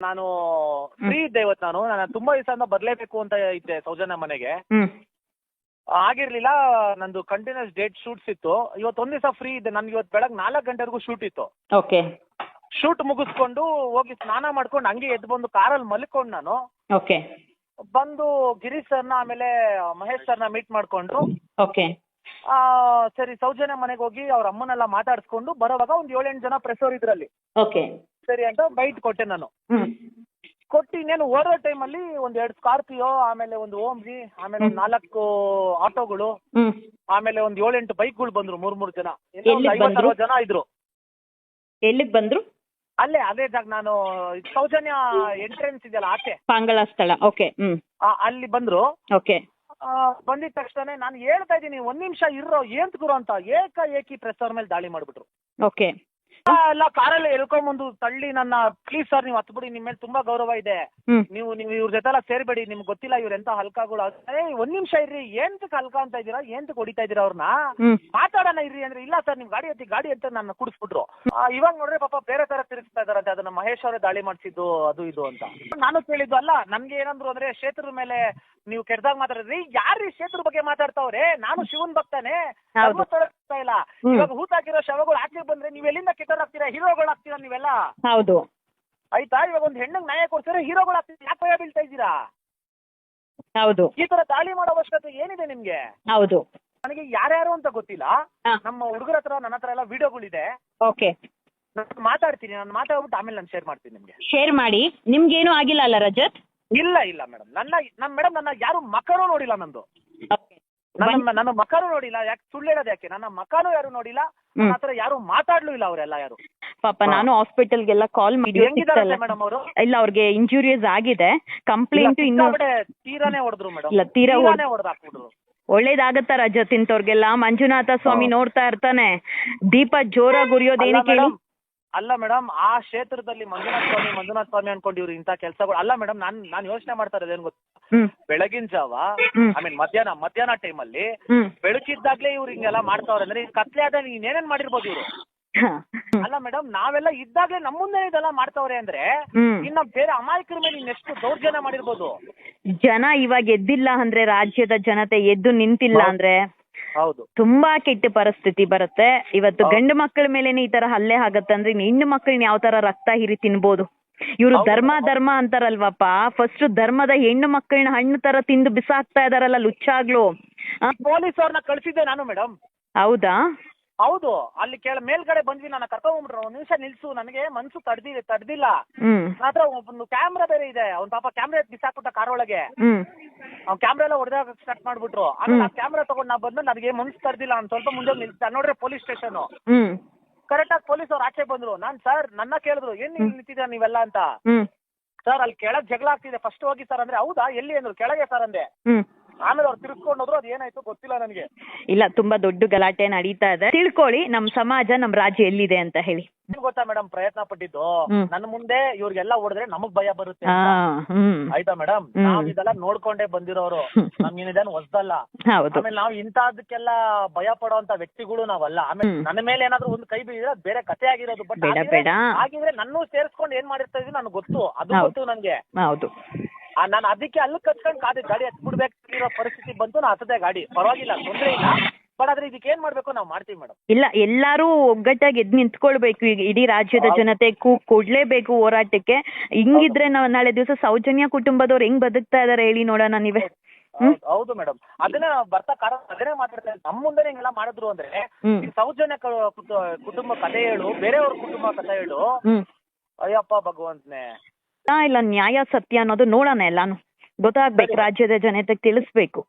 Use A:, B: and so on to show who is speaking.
A: ನಾನು ಫ್ರೀ ಇದ್ದೆ ಇವತ್ತು ನಾನು. ನಾನು ತುಂಬಾ ದಿವಸದಿಂದ ಬರ್ಲೇಬೇಕು ಅಂತ ಇದ್ದೆ ಸೌಜನ್ಯ ಮನೆಗೆ.
B: ಹ್ಮ್.
A: ಆಗಿರ್ಲಿಲ್ಲ ನಂದು ಕಂಟಿನ್ಯೂಸ್ ಡೇಟ್ ಶೂಟ್ಸ್ ಇತ್ತು. ಇವತ್ತು ಒಂದ್ ದಿವಸ ಫ್ರೀ ಇದೆ ನನ್ಗೆ ಇವತ್ತು ಬೆಳಗ್ಗೆ ನಾಲ್ಕು ಗಂಟೆವರೆಗೂ ಶೂಟ್ ಇತ್ತು.
B: ಓಕೆ
A: ಶೂಟ್ ಮುಗಿಸ್ಕೊಂಡು ಹೋಗಿ ಸ್ನಾನ ಮಾಡ್ಕೊಂಡು ಹಂಗೆ ಎದ್ದು ಬಂದು ಕಾರಲ್ಲಿ ಮಲ್ಕೊಂಡು ನಾನು.
B: ಓಕೆ
A: ಬಂದು ಗಿರೀಶ್ ಸರ್ನ ಆಮೇಲೆ ಮಹೇಶ್ ಸರ್ನ ಮೀಟ್ ಮಾಡ್ಕೊಂಡು
B: ಓಕೆ
A: ಆ, ಸರಿ ಸೌಜನ್ಯ ಮನೆಗೆ ಹೋಗಿ ಅವ್ರ ಅಮ್ಮನೆಲ್ಲ ಮಾತಾಡ್ಸ್ಕೊಂಡು ಬರೋವಾಗ ಒಂದ್ ಏಳೆಂಟು ಜನ ಪ್ರೆಸರ್ ಇದ್ರಲ್ಲಿ.
B: ಓಕೆ.
A: ಸರಿ ಅಂತ ಬೈಟ್ ಕೊಟ್ಟೆ ನಾನು.
B: ಹ್ಮ್.
A: ಕೊಟ್ಟು ಇನ್ನೇನು ಓಡೋ ಅಲ್ಲಿ ಒಂದ್ ಎರಡ್ ಸ್ಕಾರ್ಪಿಯೋ ಆಮೇಲೆ ಒಂದು ಓಮ್ಜಿ ಆಮೇಲೆ ಒಂದು ನಾಲ್ಕು ಆಟೋಗಳು
B: ಹ್ಮ್.
A: ಆಮೇಲೆ ಒಂದ್ ಏಳೆಂಟು ಬೈಕ್ಗಳು ಬಂದ್ರು ಮೂರ್ ಮೂರ್ ಜನ. ಎಲ್ಲ ಒಂದು
B: ಎಲ್ಲಿಗ್
A: ಐವತ್ತು
B: ಬಂದ್ರು?
A: ಅರವತ್ತು ಜನ ಇದ್ರು.
B: ಎಲ್ಲಿಗ್ ಬಂದ್ರು?
A: ಅಲ್ಲೇ ಅದೇ ಜಾಗ ನಾನು ಸೌಜನ್ಯ ಎಂಟ್ರೆನ್ಸ್ ಇದೆಯಲ್ಲ ಆಚೆ.
B: ಪಾಂಗಳ ಸ್ಥಳ. Okay hmm.
A: ಆ, ಅಲ್ಲಿ ಬಂದ್ರು.
B: ಓಕೆ.
A: ಬಂದಿದ ತಕ್ಷಣ ನಾನು ಹೇಳ್ತಾ ಇದ್ದೀನಿ, ಒಂದ್ ನಿಮಿಷ ಇರೋ ಏಂತ ಗುರು ಅಂತ ಏಕ ಏಕಿ ಅವ್ರ ಮೇಲೆ ದಾಳಿ ಮಾಡ್ಬಿಟ್ರು.
B: ಓಕೆ
A: ಎಲ್ಲ ಕಾರಲ್ಲಿ ಎಳ್ಕೊಂಡ್ಬಂದು ತಳ್ಳಿ ನನ್ನ ಪ್ಲೀಸ್ ಸರ್ ನೀವು ಹತ್ಬಿಡಿ ನಿಮ್ಮ ಮೇಲೆ ತುಂಬಾ ಗೌರವ ಇದೆ.
B: ಹ್ಮ್.
A: ನೀವು ನೀವು ಇವ್ರ ಜೊತೆ ಎಲ್ಲ ಸೇರ್ಬೇಡಿ ನಿಮ್ಗೆ ಗೊತ್ತಿಲ್ಲ ಇವ್ರ ಎಂತ ಹಲ್ಕಾಗಳು ಏ ಒಂದ್ ನಿಮಿಷ ಇರ್ರಿ ಏಂತಕ್ ಹಲ್ಕ ಅಂತ ಇದೀರಾ ಏಂತಕ್ ಹೊಡಿತಾ ಇದೀರಾ ಅವ್ರನ್ನ
B: ಹ್ಮ್.
A: ಮಾತಾಡೋಣ ಇರ್ರಿ ಅಂದ್ರೆ ಇಲ್ಲ ಸರ್ ನಿಮ್ ಗಾಡಿ ಹತ್ತಿ ಗಾಡಿ ಅಂತ ನನ್ನ ಕುಡಿಸ್ಬಿಟ್ರು. ಆ, ಇವಾಗ ನೋಡ್ರಿ ಪಾಪ ಬೇರೆ ತರ ತಿರುಗಿಸ್ತಾ ಇದಾರಂತೆ ಅದನ್ನ ಮಹೇಶ್ ಅವರೇ ದಾಳಿ ಮಾಡಿಸಿದ್ದು ಅದು ಇದು ಅಂತ. ನಾನು ಕೇಳಿದ್ದು ಅಲ್ಲ ನನ್ಗೆ ಏನಂದ್ರು ಅಂದ್ರೆ ಕ್ಷೇತ್ರದ ಮೇಲೆ ನೀವು ಕೆಟ್ಟದಾಗ ಮಾತಾಡಿದ್ರಿ. ಯಾರ್ರಿ ಕ್ಷೇತ್ರ ಬಗ್ಗೆ ಮಾತಾಡ್ತಾವ್ರೆ? ನಾನು ಶಿವನ್ ಭಕ್ತಾನೆ.
B: ಹೌದು.
A: ಧರ್ಮಸ್ಥಳ ಹೋಗ್ತಾ ಇಲ್ಲ. ಇವಾಗ ಹೂತ್ ಹಾಕಿರೋ ಶವಗಳು ಆಚೆ ಬಂದ್ರೆ ನೀವ್ ಎಲ್ಲಿಂದ ಕೆಟ್ಟರಾಗ್ತೀರಾ ಹೀರೋಗಳು ಆಗ್ತೀರಾ ನೀವೆಲ್ಲ?
B: ಹೌದು.
A: ಆಯ್ತಾ? ಇವಾಗ ಒಂದು ಹೆಣ್ಣಂಗ್ ನ್ಯಾಯ ಕೊಡ್ತೀರಾ ಹೀರೋಗಳು ಆಗ್ತೀರಾ? ಯಾಕೆ ಭಯ ಬೀಳ್ತಾ ಇದ್ದೀರಾ?
B: ಹೌದು.
A: ಈ ತರ ದಾಳಿ ಮಾಡೋ ಅವಶ್ಯಕತೆ ಏನಿದೆ ನಿಮ್ಗೆ?
B: ಹೌದು.
A: ನನಗೆ ಯಾರ್ಯಾರು ಅಂತ ಗೊತ್ತಿಲ್ಲ. ನಮ್ಮ ಹುಡುಗರ ಹತ್ರ ನನ್ನ ಹತ್ರ ಎಲ್ಲ ವಿಡಿಯೋಗಳಿದೆ.
B: ಓಕೆ.
A: ನಾನು ಮಾತಾಡ್ತೀನಿ. ನಾನು ಮಾತಾಡ್ಬಿಟ್ಟು ಆಮೇಲೆ ನಾನು ಶೇರ್ ಮಾಡ್ತೀನಿ ನಿಮ್ಗೆ.
B: ಶೇರ್ ಮಾಡಿ. ನಿಮ್ಗೇನು ಆಗಿಲ್ಲ ಅಲ್ಲ ರಜತ್?
A: ಇಲ್ಲ ಇಲ್ಲ ಮೇಡಮ್ ನನ್ನ ನನ್ನ ಮೇಡಮ್ ನನ್ನ ಯಾರು ಮಕ್ಕಳು ನೋಡಿಲ್ಲ ನಂದು.
B: ಓಕೆ.
A: ನನ್ನ ನನ್ನ ಮಕ್ಕನೂ ನೋಡಿಲ್ಲ. ಯಾಕೆ ಸುಳ್ಳು ಹೇಳೋದು ಯಾಕೆ? ನನ್ನ ಮಕಾನು ಯಾರು ನೋಡಿಲ್ಲ. ನನ್ನ ಹತ್ರ ಯಾರು ಮಾತಾಡ್ಲೂ ಇಲ್ಲ ಅವರೆಲ್ಲ ಯಾರು.
B: ಪಾಪ ನಾನು ಹಾಸ್ಪಿಟಲ್ ಹಾಸ್ಪಿಟಲ್ಗೆಲ್ಲ ಕಾಲ್ ಮಾಡಿ
A: ಮೇಡಮ್ ಅವರು?
B: ಇಲ್ಲ ಅವ್ರಿಗೆ ಇಂಜುರಿಯಸ್ ಆಗಿದೆ. ಕಂಪ್ಲೇಂಟ್ ಇನ್ನು
A: ತೀರಾನೇ ಹೊಡೆದ್ರು ಮೇಡಮ್
B: ಇಲ್ಲ, ತೀರಾ ಹೊಡೆದ್ರು
A: ತೀರಾನೇ ಹೊಡೆದು ಹಾಕ್ಬಿಟ್ರು
B: ಒಳ್ಳೇದಾಗತ್ತ ರಜತ್ ಇಂಥವ್ರಿಗೆಲ್ಲ ಮಂಜುನಾಥ ಸ್ವಾಮಿ. ನೋಡ್ತಾ ಇರ್ತಾನೆ. ದೀಪ ಜೋರಾಗಿ ಉರಿಯೋದು ಏನಕ್ಕೆ
A: ಅಲ್ಲ ಮೇಡಮ್ ಆ ಕ್ಷೇತ್ರದಲ್ಲಿ ಮಂಜುನಾಥ ಸ್ವಾಮಿ ಮಂಜುನಾಥ ಸ್ವಾಮಿ ಅನ್ಕೊಂಡು ಇವ್ರು ಇಂಥ ಕೆಲಸಗಳು. ಅಲ್ಲ ಮೇಡಮ್ ನಾನ್ ನಾನು ಯೋಚನೆ ಮಾಡ್ತಾ ಇರೋದು ಏನ್ ಗೊತ್ತಾ ಬೆಳಗಿನ ಜಾವ. ಐ ಮೀನ್ ಮಧ್ಯಾಹ್ನ ಮಧ್ಯಾಹ್ನ ಟೈಮಲ್ಲಿ
B: ಅಲ್ಲಿ
A: ಬೆಳಕಿದ್ದಾಗ್ಲೇ ಇವ್ರು ಹಿಂಗೆಲ್ಲ ಮಾಡ್ತಾವ್ರೆ ಅಂದ್ರೆ ಈಗ ಕತ್ಲೆ ಆದ ಏನೇನ್ ಮಾಡಿರ್ಬೋದು ಇವ್ರು. ಅಲ್ಲ ಮೇಡಮ್ ನಾವೆಲ್ಲ ಇದ್ದಾಗ್ಲೇ ನಮ್ಮ ಮುಂದೆ ಇದೆಲ್ಲ ಮಾಡ್ತಾವ್ರೆ ಅಂದ್ರೆ ಇನ್ನ ಬೇರೆ ಅಮಾಯಕರ ಮೇಲೆ ಇನ್ನೆಷ್ಟು ದೌರ್ಜನ್ಯ ಮಾಡಿರ್ಬೋದು?
B: ಜನ ಇವಾಗ ಎದ್ದಿಲ್ಲ ಅಂದ್ರೆ ರಾಜ್ಯದ ಜನತೆ ಎದ್ದು ನಿಂತಿಲ್ಲ ಅಂದ್ರೆ
A: ಹೌದು.
B: ತುಂಬಾ ಕೆಟ್ಟ ಪರಿಸ್ಥಿತಿ ಬರುತ್ತೆ. ಇವತ್ತು. ಗಂಡು ಮಕ್ಕಳ ಮೇಲೆ ಈ ತರ ಹಲ್ಲೆ ಆಗತ್ತೆ ಅಂದ್ರೆ ಹೆಣ್ಣು ಮಕ್ಕಳನ್ನ ಯಾವ ತರ ರಕ್ತ ಹೀರಿ ತಿನ್ಬೋದು? ಇವ್ರು ಧರ್ಮ. ಧರ್ಮ ಅಂತಾರಲ್ವಪ್ಪ. ಫಸ್ಟ್ ಧರ್ಮದ ಹೆಣ್ಣು ಮಕ್ಕಳನ್ನ ಹಣ್ಣು ತರ ತಿಂದು ಬಿಸಾಕ್ತಾ ಇದಾರಲ್ಲ ಲುಚ್ಚಾಗ್ಲು.
A: ಪೊಲೀಸ್ ಅವ್ರನ್ನ ಕಳ್ಸಿದ್ದೆ ನಾನು ಮೇಡಮ್
B: ಹೌದಾ?
A: ಹೌದು. ಅಲ್ಲಿ ಕೇಳ ಮೇಲ್ಗಡೆ ಬಂದ್ವಿ ನನ್ನ ಹೋಗ್ಬಿಟ್ರು. ಒಂದ್ ನಿಮಿಷ ನಿಲ್ಸು ನನಗೆ ಮನ್ಸು ತಡ್ದಿ ತಡ್ದಿಲ್ಲ. ಹತ್ರ ಒಂದು ಕ್ಯಾಮ್ರಾ ಬೇರೆ ಇದೆ. ಅವ್ನ್ ಪಾಪ ಕ್ಯಾಮ್ರಾ ಬಿಸಾಕ್ಬಿಟ್ಟ ಕಾರ್ ಒಳಗೆ. ಅವ್ನ್ ಕ್ಯಾಮ್ರಾ ಎಲ್ಲ ಹೊಡೆದಾಗ ಸ್ಟಾರ್ಟ್ ಮಾಡ್ಬಿಟ್ರು. ಆಮೇಲೆ ಆ ಕ್ಯಾಮ್ರಾ ತಗೊಂಡ್ ನಾ ಬಂದು ನನಗೆ ಮನ್ಸು ತಡ್ದಿಲ್ಲ ಅಂತ ಸ್ವಲ್ಪ ಮುಂದೆ ನಿಲ್ಸ ನೋಡ್ರೆ ಪೊಲೀಸ್ ಸ್ಟೇಷನ್. ಕರೆಕ್ಟ್ ಆಗಿ ಪೊಲೀಸ್ ಅವ್ರು ಆಚೆ ಬಂದ್ರು. ನಾನ್ ಸರ್ ನನ್ನ ಕೇಳಿದ್ರು ಏನ್ ಇಲ್ಲಿ ನಿಂತಿದ್ದೀರಾ ನೀವೆಲ್ಲ ಅಂತ?
B: ಹ್ಮ್.
A: ಸರ್ ಅಲ್ಲಿ ಕೆಳಗ್ ಜಗಳ ಆಗ್ತಿದೆ. ಫಸ್ಟ್ ಹೋಗಿ ಸರ್ ಅಂದ್ರೆ ಹೌದಾ? ಎಲ್ಲಿ? ಅಂದ್ರು. ಕೆಳಗೆ ಸರ್ ಅಂದೆ.
B: ಹ್ಮ್.
A: ಆಮೇಲೆ ಅವ್ರು ತಿರ್ಸ್ಕೊಂಡು ಹೋದ್ರು ಅದು ಏನಾಯ್ತು ಗೊತ್ತಿಲ್ಲ ನನಗೆ.
B: ಇಲ್ಲ ತುಂಬಾ ದೊಡ್ಡ ಗಲಾಟೆ ನಡೀತಾ ಇದೆ. ತಿಳ್ಕೊಳ್ಳಿ ನಮ್ ಸಮಾಜ ನಮ್ ರಾಜ್ಯ ಎಲ್ಲಿದೆ ಅಂತ ಹೇಳಿ.
A: ಏನ್ ಗೊತ್ತಾ ಮೇಡಮ್ ಪ್ರಯತ್ನ ಪಟ್ಟಿದ್ದು. ನನ್ನ ಮುಂದೆ ಇವ್ರಿಗೆಲ್ಲ ಹೊಡೆದ್ರೆ ನಮಗ್ ಭಯ ಬರುತ್ತೆ.
B: ಹ್ಮ್.
A: ಆಯ್ತಾ ಮೇಡಮ್. ನಾವ್ ಇದೆಲ್ಲ ನೋಡ್ಕೊಂಡೇ ಬಂದಿರೋರು. ನಮ್ಗೇನಿದೆ ಹೊಸದಲ್ಲ.
B: ಹೌದು.
A: ಆಮೇಲೆ ನಾವು ಇಂತಹದಕ್ಕೆಲ್ಲ ಭಯ ಪಡುವಂತ ವ್ಯಕ್ತಿಗಳು ನಾವಲ್ಲ. ಆಮೇಲೆ
B: ಹ್ಮ್.
A: ನನ್ನ ಮೇಲೆ ಏನಾದ್ರು ಒಂದು ಕೈ ಬೀಳಿದ್ರೆ ಅದ್ ಬೇರೆ ಕತೆ ಆಗಿರೋದು. ಬಟ್
B: ಹಾಗಿದ್ರೆ ಬೇಡ.
A: ಆಗಿದ್ರೆ ನನ್ನೂ ಸೇರಿಸ್ಕೊಂಡು ಏನ್ ಮಾಡಿರ್ತಾ ಇದೀವಿ ನನ್ಗೆ ಗೊತ್ತು. ಅದು
B: ಹೌದು.
A: ಗೊತ್ತು ನನ್ಗೆ.
B: ಹೌದು.
A: ನಾನು ಅದಕ್ಕೆ ಅಲ್ಲಿ ಕಚ್ಕೊಂಡು ಗಾಡಿ ಗಾಡಿ ಹತ್ಬಿಡ್ಬೇಕಿರೋ ಪರಿಸ್ಥಿತಿ ಬಂತು ನಾ ಹತ್ತದೆ ಗಾಡಿ. ಪರವಾಗಿಲ್ಲ ತೊಂದ್ರೆ ಇಲ್ಲ. ಬಟ್ ಆದ್ರೆ ಇದಕ್ಕೆ ಏನ್ ಮಾಡ್ಬೇಕು ನಾವು ಮಾಡ್ತೀವಿ ಮೇಡಮ್?
B: ಇಲ್ಲ ಎಲ್ಲಾರು ಒಗ್ಗಟ್ಟಾಗಿ ಎದ್ ನಿಂತ್ಕೊಳ್ಬೇಕು. ಈಗ ಇಡೀ ರಾಜ್ಯದ ಜನತೆ ಕೂ ಕೊಡ್ಲೇಬೇಕು ಹೋರಾಟಕ್ಕೆ. ಹಿಂಗಿದ್ರೆ ನಾವ್ ನಾಳೆ ದಿವಸ ಸೌಜನ್ಯ ಕುಟುಂಬದವ್ರು ಹೆಂಗ್ ಬದುಕ್ತಾ ಇದಾರೆ ಹೇಳಿ ನೋಡೋಣ ನೀವೇ.
A: ಹೌದು- ಹೌದು ಮೇಡಮ್. ಅದನ್ನ ಬರ್ತಾ ಕಾರಣ ಅದನ್ನೇ ಮಾತಾಡ್ತಾ ಇದ್ದೀನಿ. ನಮ್ಮ ಮುಂದೆ ಹಿಂಗೆಲ್ಲ ಮಾಡಿದ್ರು ಅಂದ್ರೆ
B: ಹ್ಮ್.
A: ಈ ಸೌಜನ್ಯ ಕ- ಕುಟ- ಕುಟುಂಬ ಕಥೆ ಹೇಳು ಬೇರೆಯವ್ರ ಕುಟುಂಬ ಕಥೆ ಹೇಳು.
B: ಹ್ಮ್.
A: ಅಯ್ಯಪ್ಪ ಭಗವಂತನೇ
B: ಇಲ್ಲ ನ್ಯಾಯ ಸತ್ಯ ಅನ್ನೋದು ನೋಡೋಣ ಎಲ್ಲಾನು. ಗೊತ್ತಾಗ್ಬೇಕು ರಾಜ್ಯದ ಜನತೆಗೆ ತಿಳಿಸ್ಬೇಕು.